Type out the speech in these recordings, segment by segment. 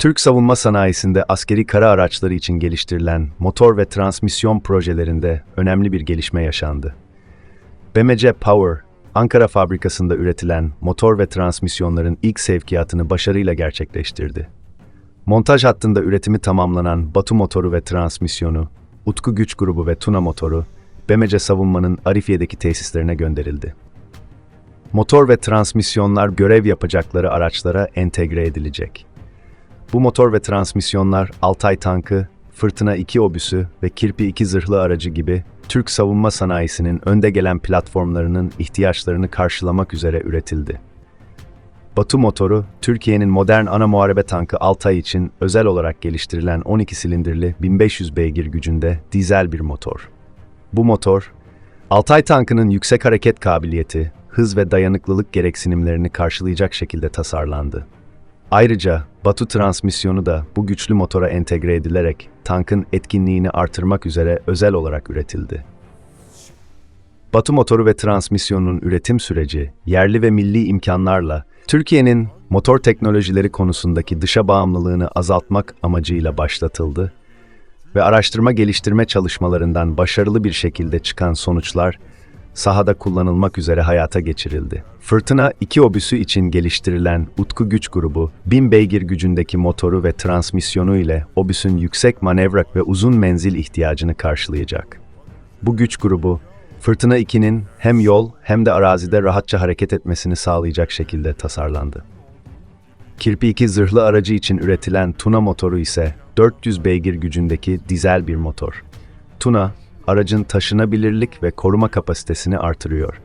Türk savunma sanayisinde askeri kara araçları için geliştirilen motor ve transmisyon projelerinde önemli bir gelişme yaşandı. BMC Power, Ankara fabrikasında üretilen motor ve transmisyonların ilk sevkiyatını başarıyla gerçekleştirdi. Montaj hattında üretimi tamamlanan Batu motoru ve transmisyonu, Utku Güç Grubu ve Tuna motoru, BMC Savunma'nın Arifiye'deki tesislerine gönderildi. Motor ve transmisyonlar görev yapacakları araçlara entegre edilecek. Bu motor ve transmisyonlar Altay tankı, Fırtına 2 obüsü ve Kirpi 2 zırhlı aracı gibi Türk savunma sanayisinin önde gelen platformlarının ihtiyaçlarını karşılamak üzere üretildi. Batu motoru, Türkiye'nin modern ana muharebe tankı Altay için özel olarak geliştirilen 12 silindirli 1500 beygir gücünde dizel bir motor. Bu motor, Altay tankının yüksek hareket kabiliyeti, hız ve dayanıklılık gereksinimlerini karşılayacak şekilde tasarlandı. Ayrıca Batu transmisyonu da bu güçlü motora entegre edilerek tankın etkinliğini artırmak üzere özel olarak üretildi. Batu motoru ve transmisyonun üretim süreci yerli ve milli imkanlarla Türkiye'nin motor teknolojileri konusundaki dışa bağımlılığını azaltmak amacıyla başlatıldı ve araştırma geliştirme çalışmalarından başarılı bir şekilde çıkan sonuçlar sahada kullanılmak üzere hayata geçirildi. Fırtına 2 obüsü için geliştirilen Utku Güç Grubu, 1000 beygir gücündeki motoru ve transmisyonu ile obüsün yüksek manevra ve uzun menzil ihtiyacını karşılayacak. Bu güç grubu, Fırtına 2'nin hem yol hem de arazide rahatça hareket etmesini sağlayacak şekilde tasarlandı. Kirpi 2 zırhlı aracı için üretilen Tuna motoru ise 400 beygir gücündeki dizel bir motor. Tuna, aracın taşınabilirlik ve koruma kapasitesini artırıyor.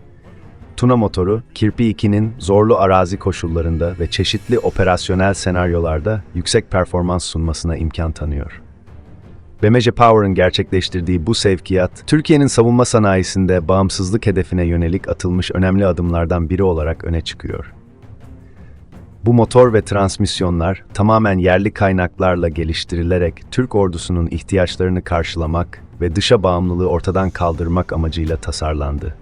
Tuna motoru, Kirpi 2'nin zorlu arazi koşullarında ve çeşitli operasyonel senaryolarda yüksek performans sunmasına imkan tanıyor. BMC Power'ın gerçekleştirdiği bu sevkiyat, Türkiye'nin savunma sanayisinde bağımsızlık hedefine yönelik atılmış önemli adımlardan biri olarak öne çıkıyor. Bu motor ve transmisyonlar tamamen yerli kaynaklarla geliştirilerek Türk ordusunun ihtiyaçlarını karşılamak ve dışa bağımlılığı ortadan kaldırmak amacıyla tasarlandı.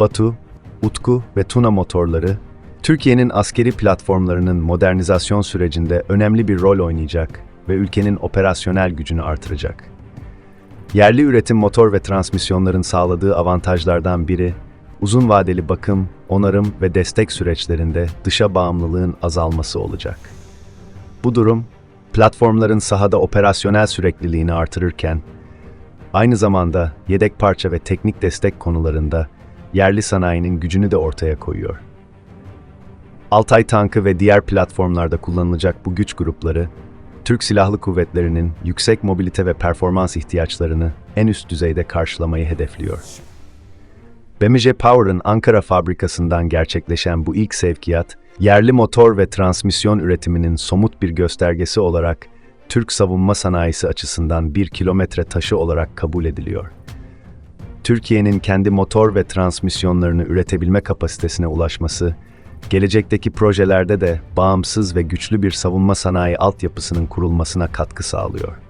Batu, Utku ve Tuna motorları, Türkiye'nin askeri platformlarının modernizasyon sürecinde önemli bir rol oynayacak ve ülkenin operasyonel gücünü artıracak. Yerli üretim motor ve transmisyonların sağladığı avantajlardan biri, uzun vadeli bakım, onarım ve destek süreçlerinde dışa bağımlılığın azalması olacak. Bu durum, platformların sahada operasyonel sürekliliğini artırırken, aynı zamanda yedek parça ve teknik destek konularında yerli sanayinin gücünü de ortaya koyuyor. Altay tankı ve diğer platformlarda kullanılacak bu güç grupları, Türk Silahlı Kuvvetleri'nin yüksek mobilite ve performans ihtiyaçlarını en üst düzeyde karşılamayı hedefliyor. BMC Power'ın Ankara fabrikasından gerçekleşen bu ilk sevkiyat, yerli motor ve transmisyon üretiminin somut bir göstergesi olarak Türk savunma sanayisi açısından bir kilometre taşı olarak kabul ediliyor. Türkiye'nin kendi motor ve transmisyonlarını üretebilme kapasitesine ulaşması, gelecekteki projelerde de bağımsız ve güçlü bir savunma sanayi altyapısının kurulmasına katkı sağlıyor.